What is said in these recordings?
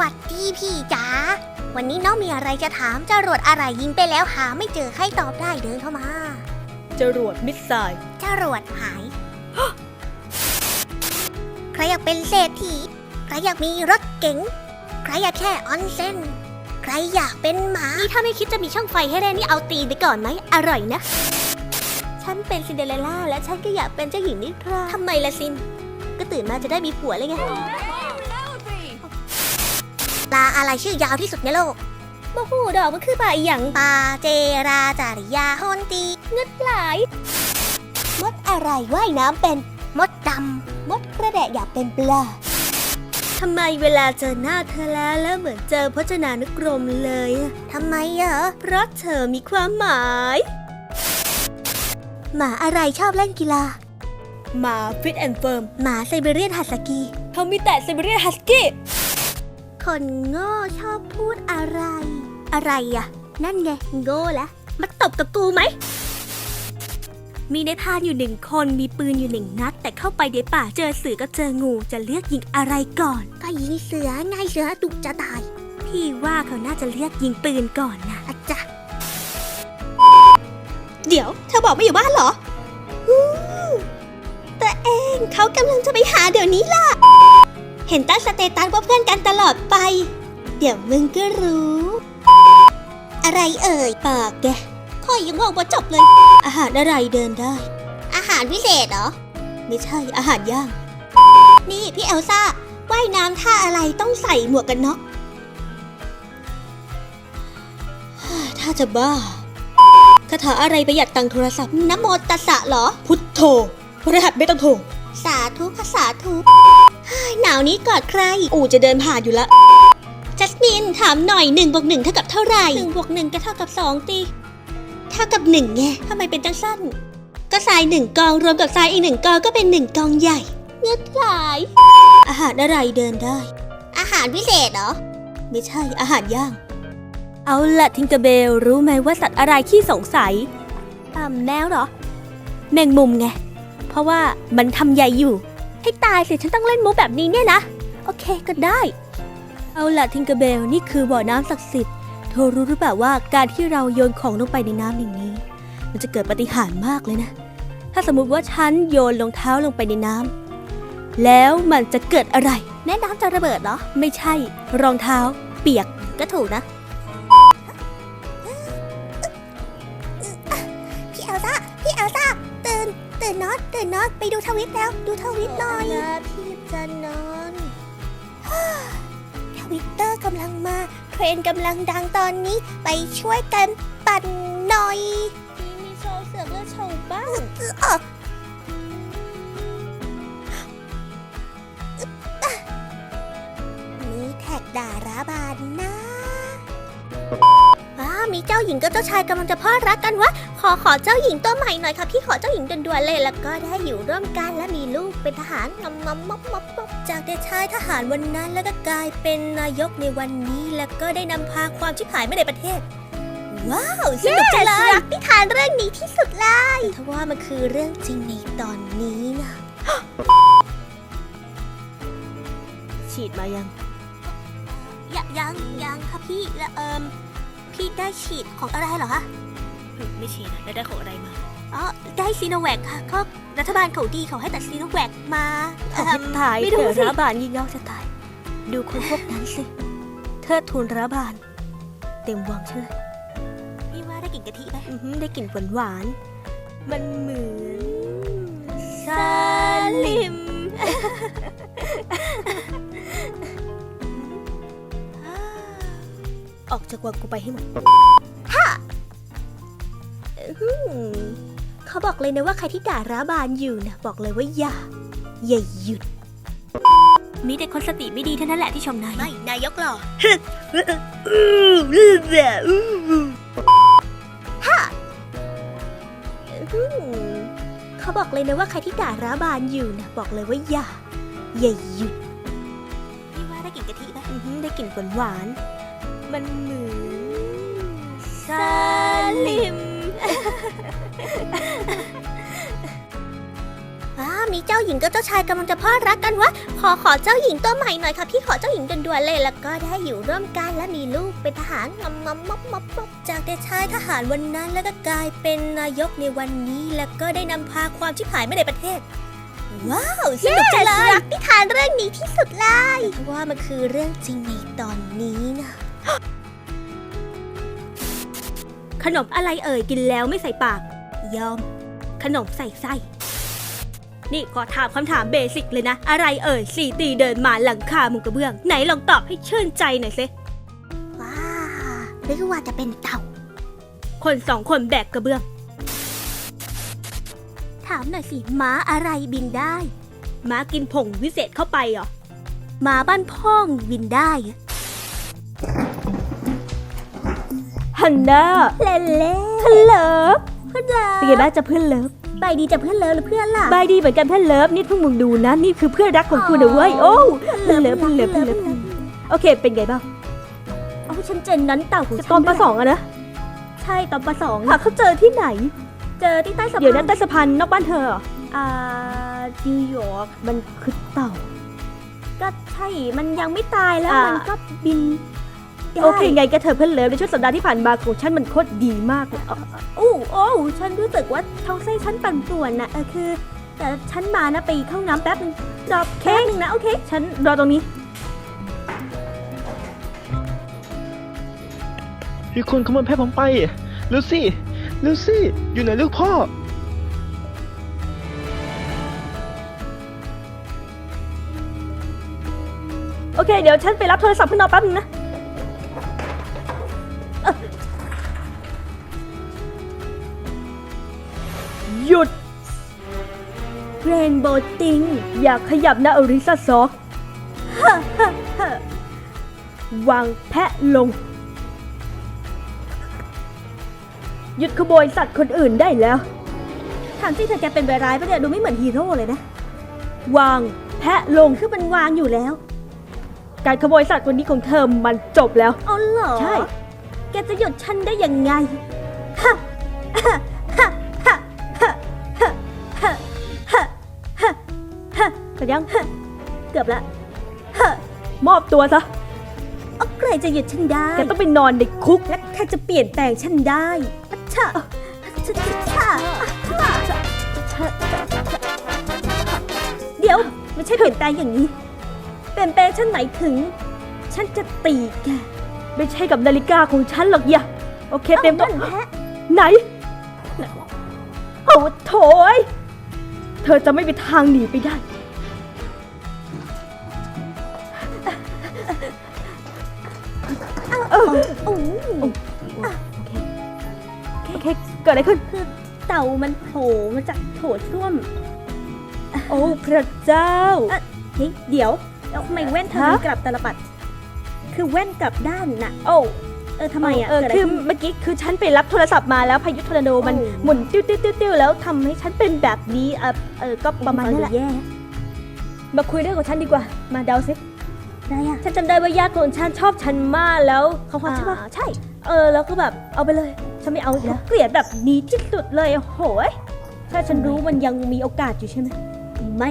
วัสดีพี่จ๋า วันนี้น้องมีอะไรจะถามจรวดอะไรยิงไปแล้วหาไม่เจอใครตอบได้เดินเข้ามา จรวดมิสไซล์จรวดหาย ใครอยากเป็นเศรษฐี ใครอยากมีรถเก๋ง ใครอยากแค่ออนเซนใครอยากเป็นหมา นี่ถ้าไม่คิดจะมีช่องไฟให้ได้นี่เอาตีนไปก่อนไหม อร่อยนะ ฉันเป็นซินเดอเรลล่าและฉันก็อยากเป็นเจ้าหญิงนิทราทำไมล่ะซิน ก็ตื่นมาจะได้มีผัวเลยไงป ลาอะไรชื่อยาวที่สุดในโลกบ่หูดอกมันคือปลาอหย่างปลาเจราจาริยาฮอนตีเงึดหลาย มดอะไรว่ายน้ำเป็น มดดำมดกระแดะอยากเป็นปลาทำไมเวลาเจอหน้าเธอแล้วแล้วเหมือนเจอพจนานุกรมเลยอะทำไมเหรอเพราะเธอมีความหมาย หมาอะไรชอบเล่นกีฬา หมาฟิตแอนด์เฟิร์ม หมาไซบีเรียนฮัสกีเขามีแต่ไซบีเรียนฮัสกี้ คนโง่ชอบพูดอะไร อะไรอะนั่นไงโง่ละมาตบกับกูไหม มีในายพรานอยู่หนึ่งคนมีปืนอยู่หนึ่งนัด แต่เข้าไปในป่าเจอเสือกับเจองูจะเลือกยิงอะไรก่อน ก็ยิงเสือไงเสือดุจะตาย พี่ว่าเขาน่าจะเลือกยิงปืนก่อนนะอาจจะเดี๋ยวเธอบอกไม่อยู่บ้านเหรอ แต่เองเขากำลังจะไปหาเดี๋ยวนี้ล่ะ เห็นตั้งสเตตัสว่าเพื่อนกันตลอดไป เดี๋ยวมึงก็รู้ อะไรเอ่ย ปากแกค่อยยังงงว่าจบเลย อาหารอะไรเดินได้ อาหารพิเศษเหรอ ไม่ใช่อาหารย่าง นี่พี่เอลซ่าว่ายน้ำท่าอะไรต้องใส่หมวกกันน็อกถ้าจะบ้าคาถาอะไรประหยัดตังค์โทรศัพท์นะโมตัสสะเหรอ พุทโธพระหัสไม่ต้องโทรสาธุภาษาธุเฮ้ย หนาวนี้กอดใคร อูจะเดินผ่านอยู่ละจัสมินถามหน่อย1บวก1เท่ากับเท่าไหร่1บวก1ก็เท่ากับ2ตีเท่ากับ1ไงทำไมเป็นจังสั้น ก็ทรายหนึ่งกองรวมกับทรายอีกหนึ่งกองก็เป็นหนึ่งกองใหญ่เงืดหลาย อาหารอะไรเดินได้ อาหารพิเศษเหรอ ไม่ใช่อาหารย่าง เอาละทิงเกอร์เบลรู้ไหมว่าสัตว์อะไรขี้สงสัยอ่าแมวเหรอ แมงมุมไง เพราะว่ามันทำใหญ่อยู่ ให้ตายสิฉันต้องเล่นมุกแบบนี้เนี่ยนะ โอเคก็ได้ เอาละทิงเกอร์เบลนี่คือบ่อน้ำศักดิ์สิทธิ์เธอรู้หรือเปล่าว่าการที่เราโยนของลงไปในน้ำอย่างนี้ มันจะเกิดปาฏิหารย์มากเลยนะ ถ้าสมมุติว่าฉันโยนรองเท้าลงไปในน้ำแล้วมันจะเกิดอะไร แม่น้ำจะระเบิดเหรอ ไม่ใช่ รองเท้า เปียกก็ถูกนะ อนตื่นนอนไปดูทวิตแล้ว ดูทวิตหน่อยนะพี่จะนอนทวิตเตอร์กำลังมาเทรนด์กำลังดังตอนนี้ไปช่วยกันปั่นหน่อยมีมีโชว์เสือกเลือดชาวบ้านเออมีแท็กด่าราบานนะว้ามี เจ้าหญิงกับเจ้าชายกำลังจะพลอดรักกันวะขอขอเจ้าหญิงตัวใหม่หน่อยค่ะพี่ขอเจ้าหญิงด่วนๆเลยแล้วก็ได้อยู่ร่วมกันและมีลูกเป็นทหารงำมำมบมบมบจากเด็กชายทหารวันนั้นแล้วก็กลายเป็นนายกในวันนี้ แล้วก็ได้นำพาความชิบหายมาในประเทศว้าวสนุกจังเลยรักนิทานเรื่องนี้ที่สุดเลยถ้าว่ามันคือเรื่องจริงในตอนนี้นะฉีดมายังยังยังยังค่ะพี่แล้วเอิม พี่ได้ฉีดของอะไรเหรอคะไม่ฉีดนะแล้วได้ของอะไรมา อ๋อ ได้ซีโนแวคค่ะก็รัฐบาลเขาดีเขาให้แต่ซีโนแวคมาขอให้เอิ่มตายไม่เถรู้อะสิรัฐบาลยิ่งยอกจะตาย ดูคนพวกนั้นสิเทิดทูนรัฐบาลเต็มวังใช่เลยพี่ว่าได้กลิ่นกะทิไหมอื้อหือได้กลิ่นหวานหวานๆมันเหมือนซาลิม ออกจากวังกูไปให้หมดอืมเขาบอกเลยนะว่าใครที่ด่ารัฐบาลอยู่นะบอกเลยว่าอย่า อย่าหยุด มีแต่คนสติไม่ดีเท่านั้นแหละที่ชมนาย ไม่ นายกหล่ออืมเขาบอกเลยนะว่าใครที่ด่ารัฐบาลอยู่นะบอกเลยว่าอย่า อย่าหยุดพี่ว่าได้กลิ่นกะทิไหมอื้อหือได้กลิ่นหวานหวานๆ มันเหมือนซาลิมอ่าอบนี้เจ้าหญิงกับเจ้าชายกำลังจะพลอดรักกันวะขอขอเจ้าหญิงตัวใหม่หน่อยค่ะพี่ขอเจ้าหญิงด่วนๆเลยแล้วก็ได้อยู่ร่วมกันและมีลูกเป็นทหารงำมำมบมบมบจากเด็กชายทหารวันนั้นแล้วก็กลายเป็นนายกในวันนี้ แล้วก็ได้นำพาความชิบหายมาในประเทศ ว้าวสนุกจังเลยรักนิทานเรื่องนี้ที่สุดเลยว่ามันคือเรื่องจริงในตอนนี้นะ ขนมอะไรเอ่ยกินแล้วไม่ใส่ปาก ยอม ขนมใส่ไส้ นี่ขอถามคำถามเบสิกเลยนะ อะไรเอ่ยสี่ตีเดินมาหลังคามุงกระเบื้อง ไหนลองตอบให้ชื่นใจหน่อยสิว้าหรือว่าจะเป็นเต่า คนสองคนแบกกระเบื้อง ถามหน่อยสิม้าอะไรบินได้ ม้ากินผงวิเศษเข้าไปเหรอม้าบ้านพ่องบินได้ ฮันน่าเล่นเล่เพื่อนเลิฟเพื่อนเราเป็นไงบ้างจะเพื่อนเลิฟไปดีจะเพื่อนเลิฟหรือเพื่อนล่ะบายดีเหมือนกันเพื่อนเลิฟนี่เพิ่งมึงดูนะนี่คือเพื่อนรักของคุณนะเว้ยโอ้เพื่อนเลิฟเพื่อนเลิฟเพื่อนเลิฟโอเคเป็นไงบ้างโอ้ฉันเจอนั้นเต่าของจะตอนปสองอะนะใช่ตอนปสองหาเขาเจอที่ไหน เจอที่ใต้สะพานเดี๋ยวนั้นใต้สะพานนอกบ้านเธอเหรออ่านิวยอร์กมันคือเต่า ก็ใช่มันยังไม่ตายแล้วอ่ามัมันก็บินได้ โอเคไงก็เธอเพื่อนเลิฟในช่วงสัปดาห์ที่ผ่านมาของฉันมันโคตรดีมากเลยเอาอู้โอ้ฉันรู้สึกว่าท้องไส้ฉันปั่นป่วนนะเออคือ แต่ฉันมานะไปเข้าห้องน้ำแป๊บนึงรอแค่นึงนะโอเค ฉันรอตรงนี้มีคนขโมยแพะผมไปลูซี่ลูซี่อยู่ไหนลูกพ่อโอเค เดี๋ยวฉันไปรับโทรศัพท์เพื่อนเราแป๊บนึงนะ โบว์ติง อยากขยับนะอริซาซอกวางแพะลง หยุดขโมยสัตว์คนอื่นได้แล้ว ถามจริงเธอแกเป็นใบร้ายปะเนี่ยดูไม่เหมือนฮีโร่เลยนะ วางแพะลงคือมันวางอยู่แล้ว การขโมยสัตว์วันนี้ของเธอมันจบแล้ว เอาเหรอ ใช่ แกจะหยุดฉันได้ยังไง แต่ยัง เกือบละมอบตัวซะเอาใครจะหยุดฉันได้ แกต้องไปนอนในคุก และใครจะเปลี่ยนแปลงฉันได้อัชชะชะชะชะเดี๋ยวไม่ใช่เปลี่ยนแปลงอย่างนี้ เปลี่ยนแปลงฉันหมายถึง ฉันจะตีแก ไม่ใช่กับนาฬิกาของฉันหรอกอย่าโอเคเต็มตัวอานั่นแพะไหน โอ้โถยเธอจะไม่มีทางหนีไปได้ เคเกิดอะไรขึ้น คือเต่ามันโผล่มาจากโถส้วมโอ้พระเจ้าเฮ้ยเดี๋ยวแล้วทำไมแว่นเธอฮะมันกลับตลปัด คือแว่นกลับด้านน่ะ โอ้เออทำไมอะเออเกิดอะไรคือขึ้น เมื่อกี้คือฉันไปรับโทรศัพท์มาแล้วพายุทอร์นาโดมันโอ้ หมุนติ้วติ้วติ้วติ้วแล้วทำให้ฉันเป็นแบบนี้เออเออก็ประมาณนี้แหละ แย่มาคุยเรื่องของฉันดีกว่า มาเดาซิได้อะ ฉันจำได้ว่าญาติของฉันชอบฉันมากแล้วเขาความใช่ปะ อ่าใช่ เออแล้วก็แบบเอาไปเลย ฉันไม่เอาอีกแล้วเกลียดแบบนี้ที่สุดเลยโอ้โหยถ้าฉันรู้มันยังมีโอกาสอยู่ใช่ไหม ไม่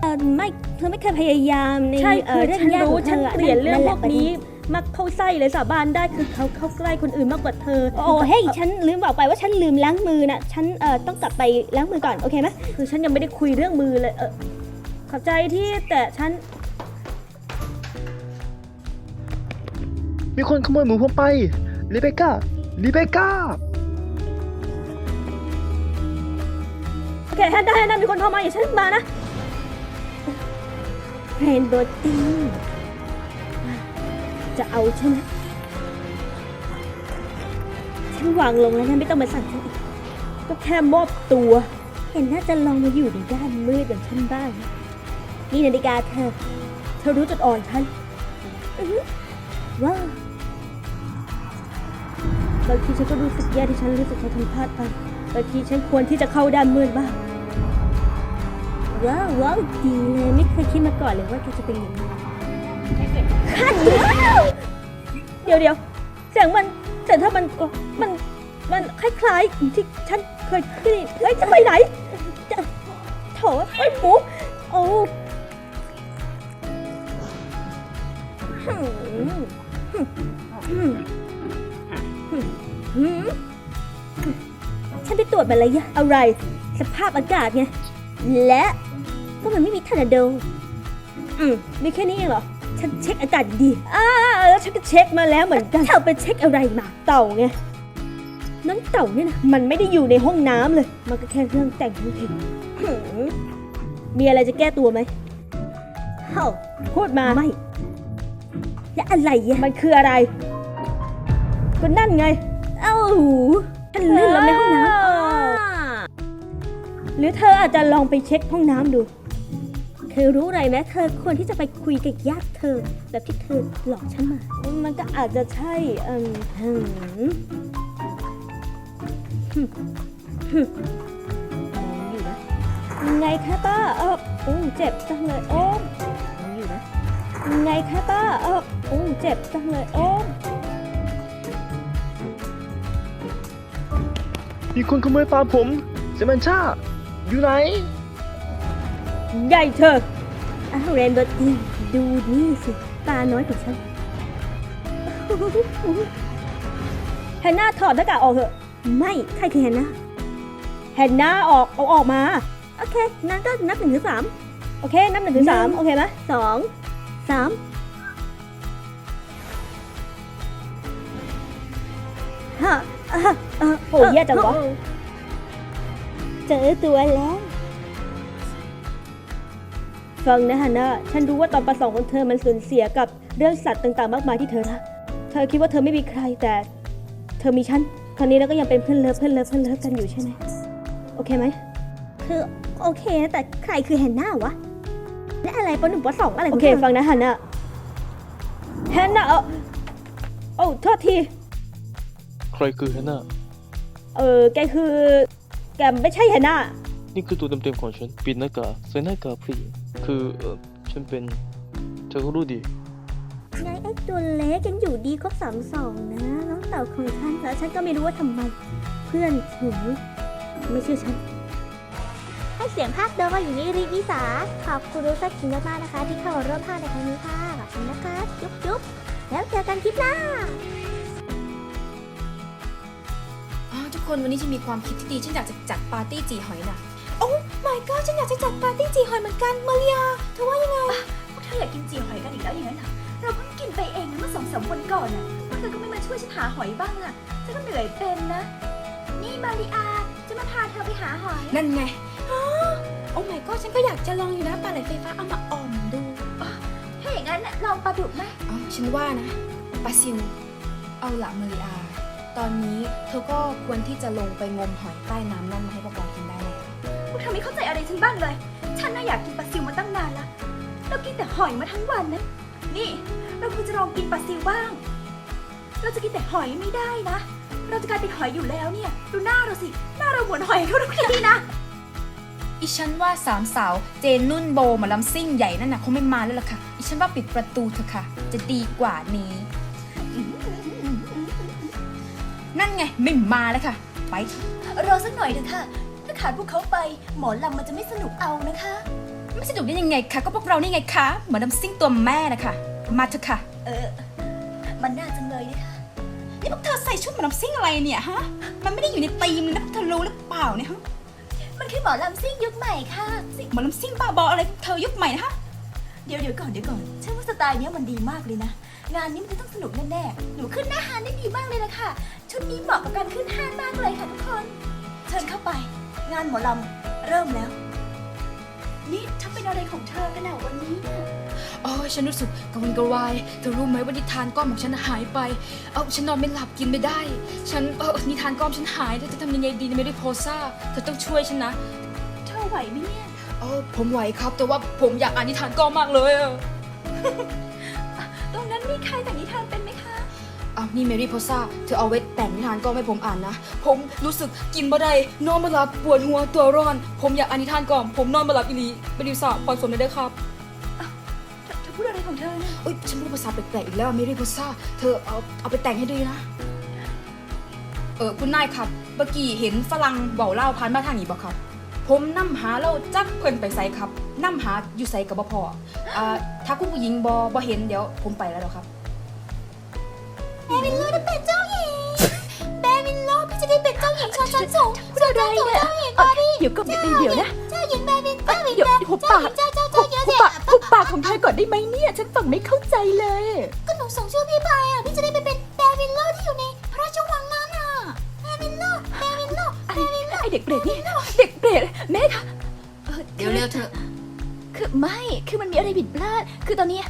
เออไม่เธอไม่เคยพยายามในใช่เอคืออเรื่องฉันยากรู้ของเธฉันออะเกลียดเรื่องนั่นพแหวละกประเด็นี้ มักเข้าไส้เลยสาบานได้คือเขาเข้าใกล้คนอื่นมากกว่าเธอโอ้เฮ้ยฉันลืมบอกไปว่าฉันลืมล้างมือน่ะฉันเอ่อต้องกลับไปล้างมือก่อนโอเคไหมคือฉันยังไม่ได้คุยเรื่องมือเลยเออขอบใจที่แต่ฉันมีคนขโมยหมูผมไปลิเบก้า ลิเบก้าโอเคแฮนด้าแฮนด้ามีคนโทรมาอย่าฉันมานะเรนโบว์ติ้จะเอาใช่ไหมฉันวางลงแล้วนะไม่ต้องมาสั่งฉันอีกก็แค่มอบตัว เห็นน่าจะลองมาอยู่ในด้านมืดอย่างฉันบ้างนะนี่นาฬิกาเธอ เธอรู้จุดอ่อนฉันว้าว บางทีฉันก็รู้สึกแย่ที่ฉันรู้สึกฉันทำพลาดไปบางทีฉันควรที่จะเข้าด้านมืดบ้างว้าวว้าวดีเลยไม่เคยคิดมาก่อนเลยว่าแกจะเป็นอย่างนี้เดี๋ยวเดี๋ยวเสียงมันแต่ถ้ามันมันมันคล้ายๆที่ฉันเคยได้ยินเฮ้ยจะไปไหนฉโถเอ้ยปุ๊บโอ้อืม หืมฉันไปตรวจมาแล้วยะอะไร สภาพอากาศไง และก็มันไม่มีทอร์นาโด อืมมีแค่นี้เองเหรอ ฉันเช็คอากาศดีอ่าแล้วฉันก็เช็คมาแล้วเหมือนกันเธอไปเช็คอะไรมา เต่าไงนั้นเต่าเนี่ยนะมันไม่ได้อยู่ในห้องน้ำเลย มันก็แค่เรื่องแต่งเพลงหืมมีอะไรจะแก้ตัวไหมเฮ้าพูดมาไม่ และอะไรอะมันคืออะไร ก็นั่นไง เอ้าฉันลืมแล้วในห้องน้ำหรือเธออาจจะลองไปเช็คห้องน้ำดู เธอรู้อะไรไหมเธอควรที่จะไปคุยกับญาติเธอ แบบที่เธอหลอกฉันมา มันก็อาจจะใช่อืมหืมหึหึมองอยู่นะไงคะป้าเออโอ้เจ็บจังเลยโอ้มมองอยู่นะไงคะป้าเออโอ้เจ็บจังเลยโอ้ มมีคนขโมยปลาผมเซมันชาอยู่ไหน ใหญ่เธออ้าวเรนเบิร์ตอีดูนี่สิตาน้อยของฉันแฮนนาถอดหน้ากากออกเถอะ ไม่ใครคือแฮนนาแฮนนาออกเอาออกมา โอเค นั้นก็นับหนึ่งถึงสามโอเค นับหนึ่งถึงสามโอเคไหมสองสาม โอ้ยแย่จังวะเจอตัวแล้ว ฟังนะฮันน่าฉันรู้ว่าตอนประสงค์ของเธอมันสูญเสียกับเรื่องสัตว์ต่างๆ มากมายที่เธอรักเธอคิดว่าเธอไม่มีใครแต่ เธอมีฉันคราวนี้เราก็ยังเป็นเพื่อนเลิฟเพื่อนเลิฟเพื่อนเลิฟกันอยู่ใช่ไหมโอเคไหมคือโอเคนะแต่ใครคือแฮนน่าวะและอะไรปหนึ่งปสองอะไรโอเคฟังนะฮันน่าแฮนน่าเออโอ้โทษที ใครคือแฮนนา เออแกคือแกไม่ใช่แฮนน่านี่คือตัวเต็มๆของฉันปิดหน้ากากใส่หน้ากากผู้หญิงคือเออฉันเป็นเธอก็รู้ดีไงไอ้ตัวเล็กยังอยู่ดีครบสามสองนะ น้องเต่าของฉันแล้วฉันก็ไม่รู้ว่าทำไมเพื่อนถึงไม่เชื่อฉัน ให้เสียงภาคโดยอยู่นี่ริวิสา ขอบคุณรู้สักคิงมากๆนะคะ ที่เข้ามาร่วมภาคในครั้งนี้ค่ะขอบคุณนะคะ จุ๊บจุ๊บแล้วเจอกันคลิปหน้า คนวันนี้ฉันมีความคิดที่ดีฉันอยากจะจัดปาร์ตี้จีหอยน่ะโอ้ my god ฉันอยากจะจัดปาร์ตี้จีหอยเหมือนกันมาริยาเธอว่ายังไงพวกเธออยากกินจีหอยกันอีกแล้วอย่างนั้นเหรอเราเพิ่งกินไปเองนะเมื่อสองสามวันก่อนน่ะพวกเธอก็ไม่มาช่วยฉันหาหอยบ้างล่ะฉันก็เหนื่อยเป็นนะ นี่มาริอาจะมาพาเธอไปหาหอยนั่นไงอ้าวโอ้ my god ฉันก็อยากจะลองอยู่นะปลาไหลไฟฟ้าเอามาอ่อมดูถ้าอย่างนั้นน่ะลองปลาดุกไหมอ๋อฉันว่านะปลาซิวเอาละมาริอา ตอนนี้เธอก็ควรที่จะลงไปงมหอยใต้น้ำนั่นมาให้พวกเรากินได้แล้วพวกเธอไม่เข้าใจอะไรฉันบ้างเลย ฉันน่ะอยากกินปลาซิวมาตั้งนานละเรากินแต่หอยมาทั้งวันนะ นี่ เราควรจะลองกินปลาซิวบ้าง เราจะกินแต่หอยไม่ได้นะ เราจะกลายเป็นหอยอยู่แล้วเนี่ย ดูหน้าเราสิ หน้าเราเหมือนหอยเขาทุกทีนะ อีฉันว่าสามสาวเจนนุ่นโบหมาลำซิ่งใหญ่นั่นน่ะคงไม่มาแล้วล่ะค่ะ อีฉันว่าปิดประตูเถอะค่ะ จะดีกว่านี้ ไงไม่มาแล้วค่ะ ไปเถอะรอสักหน่อยเถอะค่ะ ถ้าขาดพวกเขาไปหมอลำมันจะไม่สนุกเอานะคะ ไม่สนุกได้ยังไงคะก็พวกเรานี่ไงคะหมาลำซิ่งตัวแม่นะคะมาเถอะค่ะ เออ มันน่าจังเลยนะคะนี่พวกเธอใส่ชุดหมาลำซิ่งอะไรเนี่ยฮะมันไม่ได้อยู่ในธีมเลยนะพวกเธอรู้หรือเปล่าเนี่ยฮะมันคือหมอลำซิ่งยุคใหม่ค่ะหมาลำซิ่งบ้าบออะไรพวกเธอยุคใหม่นะคะเดี๋ยวเดี๋ยวก่อนเดี๋ยวก่อนฉันว่าสไตล์เนี้ยมันดีมากเลยนะ งานนี้มันจะต้องสนุกแน่ๆ หนูขึ้นหน้าฮานได้ดีมากเลยละค่ะ ชุดนี้เหมาะกับการขึ้นห้านมากเลยค่ะทุกคน เชิญเข้าไป งานหมอลำเริ่มแล้ว นี่เธอเป็นอะไรของเธอกันหนาวันนี้น่ะโอ้ยฉันรู้สึกกระวนกระวายเธอรู้ไหมว่านิทานก้อมของฉันหายไป เออฉันนอนไม่หลับกินไม่ได้ ฉันเออนิทานก้อมฉันหายเธอจะทำยังไงดีในเมริโพซ่าเธอต้องช่วยฉันนะเธอไหวไหมเนี่ย เออผมไหวครับ แต่ว่าผมอยากอ่านนิทานก้อมมากเลยอะ ตรงนั้นมีใครแต่งนิทานเป็นไหมคะ อ้าวนี่เมริโพซ่าเธอเอาไว้แต่งนิทานก้อมให้ผมอ่านนะ ผมรู้สึกกินบ่ได้นอนไม่หลับปวดหัวตัวร้อน ผมอยากอ่านนิทานก่อนผมนอนไม่หลับอีหลีเมริโพซ่าพรสมเลยได้ครับเธอเธอพูดอะไรของเธอเนี่ยเอ้ยฉันพูดภาษาแปลกๆอีกแล้วเมริโพซ่าเธอเอาเอาไปแต่งให้ดีนะ เออคุณนายครับเมื่อกี้เห็นฝรั่งเบาเล่าพันมาทางนี้บอกครับ ผมนำหาเราจักเพิ่นไปใส่ครับนำหาอยู่ใส่กับบ่พออ่าถ้าคุณผู้หญิงบ่บ่เห็นเดี๋ยวผมไปแล้วเดี๋ยวครับ แบวินโลได้เป็นเจ้าหญิงแบวินโลพี่จะได้เป็นเจ้าหญิงชนชั้นสูงเจ้าหญิงเจ้าหญิงเอ่อเดี๋ยวก็เดี๋ยวเดี๋ยวนะเจ้าหญิงแบวินเจ้าหญิงเดี๋ยวหุบปากเจ้าเจ้าหุเจ้าบเจ้าหุบปากหุบปากของเธอก่อนได้ไหมเนี่ยฉันฟังไม่เข้าใจเลย ก็หนูส่งชื่อพี่ไปอะพี่จะได้ไปเป็นแบวินโลที่อยู่ในพระราชวังนั้นอะแบวินโลแบวินโลไอ้ไอเด็กเปรตนี่เด็กเปรตแม่คะอ่อเดี๋ยวเร็วเถอะคือไม่คือมันมีอะไรผิดพลาดคือตอนนี้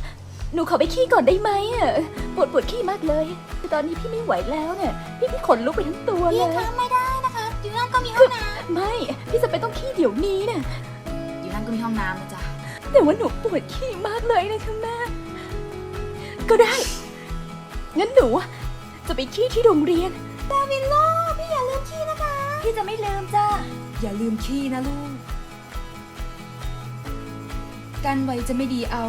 หนูขอไปขี้ก่อนได้ไหมอะปวดปวดขี้มากเลยคือตอนนี้พี่ไม่ไหวแล้วเนี่ยพี่พี่ขนลุกไปทั้งตัวเลพี่ย คะไม่ได้นะคะอยู่นั่นก็มีห้องน้ไม่ พี่จะไปต้องขี้เดี๋ยวนี้น่ะอยู่นั่นก็มีห้องน้ำนะจ๊ะแต่ว่าหนูปวดขี้มากเลยนะคะแม่ก็ได้ งั้นหนูจะไปขี้ที่โรงเรียนำแบวินโลพี่อย่าลืมขี้นะคะ พี่จะไม่ลืมจ้า อย่าลืมขี้นะลูก การไว้จะไม่ดีเอา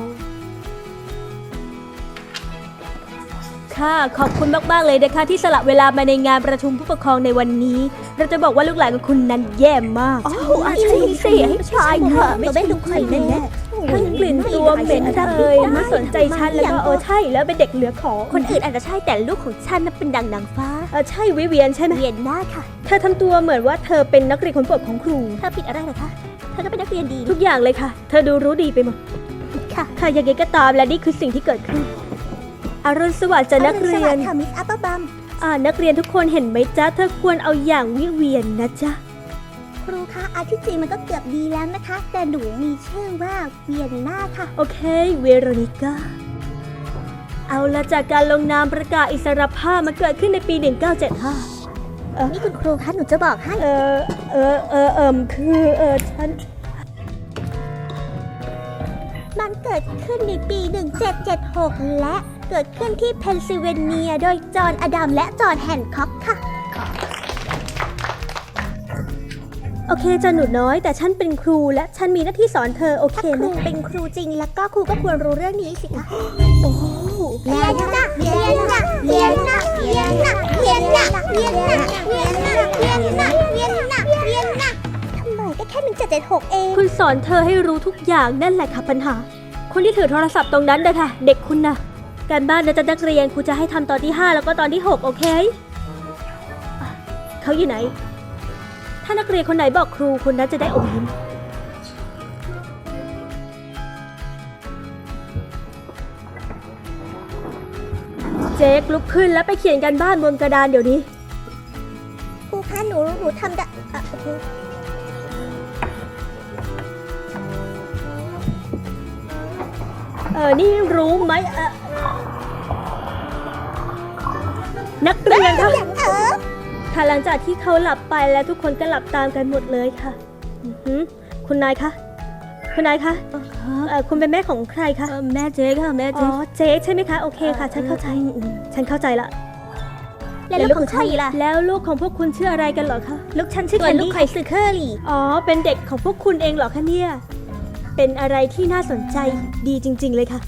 ค่ะ ขอบคุณมาก ๆ เลยนะคะที่สละเวลามาในงานประชุมผู้ปกครองในวันนี้ เราจะบอกว่าลูกหลานของคุณนั้นแย่มากอ๋อใช่สิให้ชายเถอะไม่ใช่ลูกใครแน่ๆทั้งกลิ่นตัวเหม็นเลยไม่สนใจฉันแล้วก็เออใช่แล้วเป็นเด็กเหลือขอคนอื่นอาจจะใช่แต่ลูกของฉันน่ะเป็นดังนางฟ้าเออใช่วิเวียนใช่ไหมเวียนหน้าค่ะ เธอทำตัวเหมือนว่าเธอเป็นนักเรียนคนโปรดของครูเธอผิดอะไรเหรอคะเธอก็เป็นนักเรียนดีทุกอย่างเลยค่ะ เธอดูรู้ดีไปหมดค่ะค่ะยังไงก็ตามและนี่คือสิ่งที่เกิดขึ้น อรุณสวัสดิ์จ้ะนักเรียนค่ะมิสอัปเปอร์บัม อ่านักเรียนทุกคนเห็นไหมจ๊ะ เธอควรเอาอย่างวิเวียนนะจ๊ะ ครูคะอาที่จริงมันก็เกือบดีแล้วนะคะ แต่หนูมีชื่อว่าเวียนหน้าค่ะ โอเค เวโรนิก้า เอาละจากการลงนามประกาศอิสรภาพมาเกิดขึ้นในปี 1975 นี่คุณครูคะหนูจะบอกให้ เออเออเออเอิมคือเออฉัน มันเกิดขึ้นในปี 1776 และ เกิดขึ้นที่เพนซิลเวเนีย โดยจอห์นอดัมและจอห์นแฮนค็อกค่ะ โอเคจ้ะหนูน้อย แต่ฉันเป็นครูและฉันมีหน้าที่สอนเธอโอเคถ้าครูไหมเป็นครูจริงแล้วก็ครูก็ควรรู้เรื่องนี้สิคะโอ้เรียนนะเรียนนะเรียนนะเรียนนะเรียนนะเรียนนะเรียนนะเรียนนะเรียนนะเรียนนะทำไมก็แค่1776เองคุณสอนเธอให้รู้ทุกอย่างนั่นแหละค่ะปัญหา คนที่ถือโทรศัพท์ตรงนั้นเลยค่ะ เด็กคุณนะ การบ้านนะจ๊ะนักเรียนครูจะให้ทำตอนที่ 5 แล้วก็ตอนที่ 6 โอเคอเขาอยู่ไหน ถ้านักเรียนคนไหนบอกครูคนนั้นจะได้อมยิ้มเจ๊กลุกขึ้นแล้วไปเขียนการบ้านบนกระดานเดี๋ยวนี้ ครูคะหนูหนูทำได้อะ เคเออ นี่รู้ไหมเออนักเรียนคะอย่างเออค่ะหลังจากที่เขาหลับไปแล้วทุกคนก็หลับตามกันหมดเลยค่ะอือหือคุณนายคะคุณนายคะเออคุณเป็นแม่ของใครคะ แม่เจ๊ค่ะแม่เจ๊อ๋อเจ๊ใช่ไหมคะ โอเคค่ะ ฉันเข้าใจ ฉันเข้าใจละแล้วลูกของใครล่ะ แล้วลูกของพวกคุณชื่ออะไรกันเหรอคะ ลูกฉันชื่อส่แควนนลูดี้กไคซึเคอรี่ อ๋อ เป็นเด็กของพวกคุณเองเหรอคะเนี่ย เป็นอะไรที่น่าสนใจดีจริง ๆ เลยค่ะ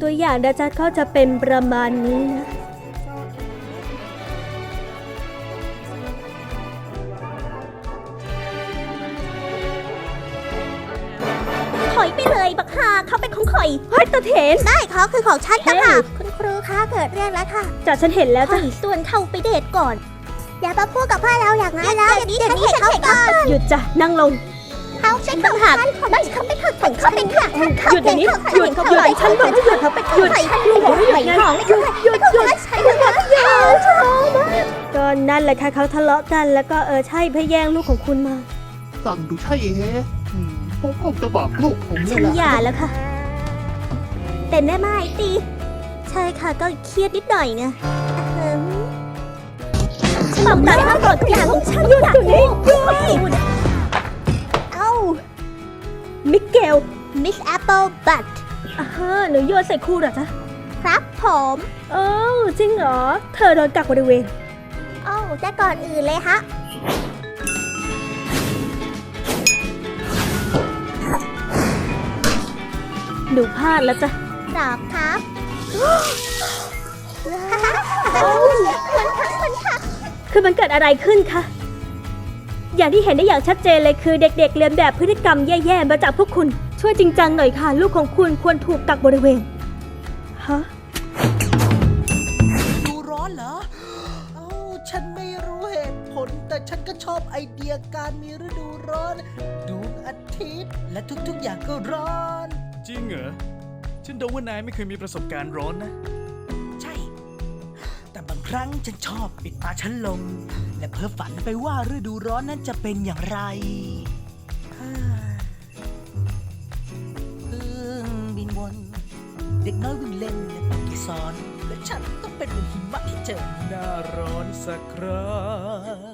ตัวอย่างนะจ๊ะก็จะเป็นประมาณนี้นะถอยไปเลยบักฮาเขาเป็นของข่อยเฮ้ยตะเถนได้เขาคือของฉันเฮ้ต่ายงหากคุณครูคะเกิดเรื่องแล้วค่ะจ้ะฉันเห็นแล้วข่จ้ะอยส่วนเข้าไปเดทก่อน อย่ามาพูดกับพ่อเราอย่างนั้นแล้วเดี๋ยวนี้ฉันเห็นเขาก่อนหยุดจ้ะนั่งลง เขาเป็นต่างหากไม่เขาเป็นเขาเป็นเขาเป็นค่ะหยุดเดี๋ยวนี้หยุดหยุดฉันบอกให้หยุดเขาเป็นหยุดฉันบอกให้หยุดไงหยุดหยุดหยุดฉันบอกให้หยุดก็นั่นแหละค่ะเขาทะเลาะกันแล้วก็เออใช่เพื่อแย่งลูกของคุณมาสั่งดูใช่แฮะผมคงจะบอกลูกผมเลฉัยนล่ะหย่าแล้วค่ะแต่แม่ไม้ตีใช่ค่ะก็เครียดนิดหน่อยไงอืมฉันบอกตัดข้าวก่อนทุกอย่างของฉันหยุด บัตอ่าฮะหนูโยนใส่ครูเหรอจ๊ะ ครับผม โอ้จริงเหรอ เธอโดนกักบริเวณเอ้าแต่ก่อนอื่นเลยฮะ หนูพลาดแล้วจ้ะ สอบครับคือมันเกิดอะไรขึ้นคะ อย่างที่เห็นได้อย่างชัดเจนเลยคือเด็กๆเรียนแบบพฤติกรรมแย่ๆมาจากพวกคุณ ช่วยจริงจังหน่อยค่ะ ลูกของคุณควรถูกกักบริเวณ ฮะ ดูร้อนเหรอ เอ้า ฉันไม่รู้เหตุผล แต่ฉันก็ชอบไอเดียการมีฤดูร้อน ดวงอาทิตย์ และทุกๆอย่างก็ร้อน จริงเหรอ ฉันเดาว่านายไม่เคยมีประสบการณ์ร้อนนะ ใช่ แต่บางครั้งฉันชอบปิดตาฉันลง และเพ้อฝันไปว่าฤดูร้อนนั้นจะเป็นอย่างไร เด็กน้อยวิ่งเล่นและปักกีซอนและฉันต้องเป็นเหมือนหิมะที่เจอหน้าร้อนสักครั้ง